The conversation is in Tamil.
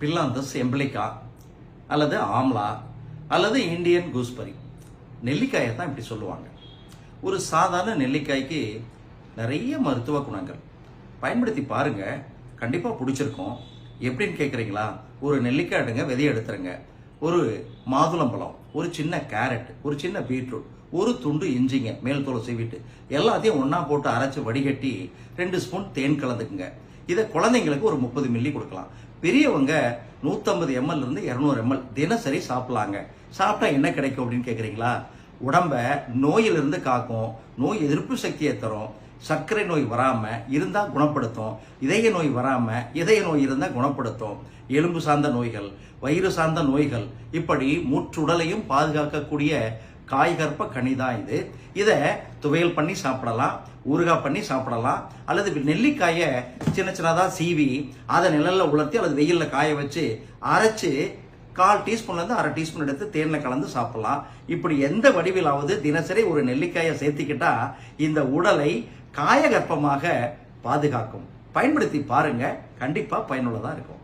பில்லாந்தஸ் எம்பளிக்கா அல்லது ஆம்லா அல்லது இந்தியன் கூஸ்பரி. நெல்லிக்காயை தான் இப்படி சொல்லுவாங்க. ஒரு சாதாரண நெல்லிக்காய்க்கு நிறைய மருத்துவ குணங்கள். பயன்படுத்தி பாருங்க. கண்டிப்பாக பிடிச்சிருக்கும். எப்படின்னு கேட்குறீங்களா ஒரு நெல்லிக்காய் எடுங்க விதையை எடுத்துருங்க. ஒரு மாதுளம்பழம் ஒரு சின்ன கேரட் ஒரு சின்ன பீட்ரூட் ஒரு துண்டு இஞ்சிங்க மேல் தோலை சீவிட்டு எல்லாத்தையும் ஒன்றா போட்டு அரைச்சி வடிகட்டி ரெண்டு ஸ்பூன் தேன் கலந்துக்குங்க. இதை குழந்தைங்களுக்கு ஒரு முப்பது மில்லி கொடுக்கலாம். பெரியவங்க நூற்றம்பது எம்எல் இருந்து இரநூறு எம்எல் தினசரி சாப்பிடலாங்க. சாப்பிட்டா என்ன கிடைக்கும் அப்படின்னு கேட்குறீங்களா உடம்ப நோயிலிருந்து காக்கும் நோய் எதிர்ப்பு சக்தியை தரும். சர்க்கரை நோய் வராமல் இருந்தால் குணப்படுத்தும் இதய நோய் வராமல் இதய நோய் இருந்தால் குணப்படுத்தும். எலும்பு சார்ந்த நோய்கள் வயிறு சார்ந்த நோய்கள் இப்படி முற்றுடலையும் பாதுகாக்கக்கூடிய காய்கற்ப கனி தான் இது. இதை துவையல் பண்ணி சாப்பிடலாம் ஊறுகாய் பண்ணி சாப்பிடலாம் அல்லது நெல்லிக்காயை சின்ன சின்னதாக சீவி அதை நிழலில் உலர்த்தி அல்லது வெயிலில் காய வச்சு அரைச்சி கால் டீஸ்பூன்லேருந்து அரை டீஸ்பூன் எடுத்து தேனில் கலந்து சாப்பிடலாம். இப்படி எந்த வடிவிலாவது தினசரி ஒரு நெல்லிக்காயை சேர்த்துக்கிட்டா இந்த உடலை காயகற்பமாக பாதுகாக்கும். பயன்படுத்தி பாருங்க. கண்டிப்பாக பயனுள்ளதாக இருக்கும்.